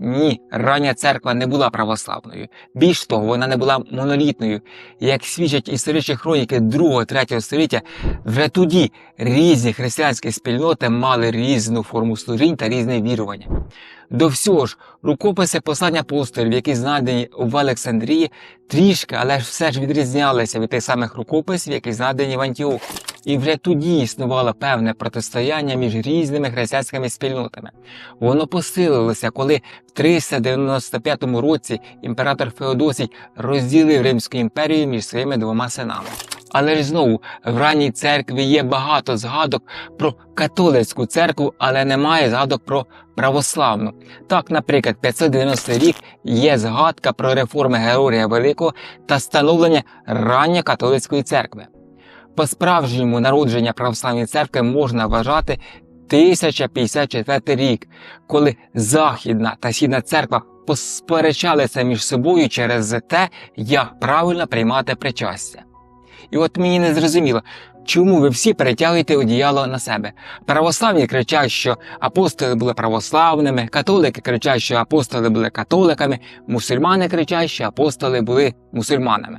Ні, рання церква не була православною. Більш того, вона не була монолітною. Як свідчать історичні хроніки 2-3 століття, вже тоді різні християнські спільноти мали різну форму служінь та різне вірування. До всього ж, рукописи послання апостолів, які знайдені в Олександрії, трішки, але ж все ж відрізнялися від тих самих рукописів, які знайдені в Антіохії. І вже тоді існувало певне протистояння між різними християнськими спільнотами. Воно посилилося, коли в 395 році імператор Феодосій розділив Римську імперію між своїми двома синами. Але ж знову в ранній церкві є багато згадок про католицьку церкву, але немає згадок про православну. Так, наприклад, 590 рік є згадка про реформи Георгія Великого та становлення ранньокатолицької церкви. По справжньому народження православної церкви можна вважати 1054 рік, коли Західна та Східна церква посперечалися між собою через те, як правильно приймати причастя. І от мені не зрозуміло, чому ви всі перетягуєте одіяло на себе. Православні кричать, що апостоли були православними, католики кричать, що апостоли були католиками, мусульмани кричать, що апостоли були мусульманами.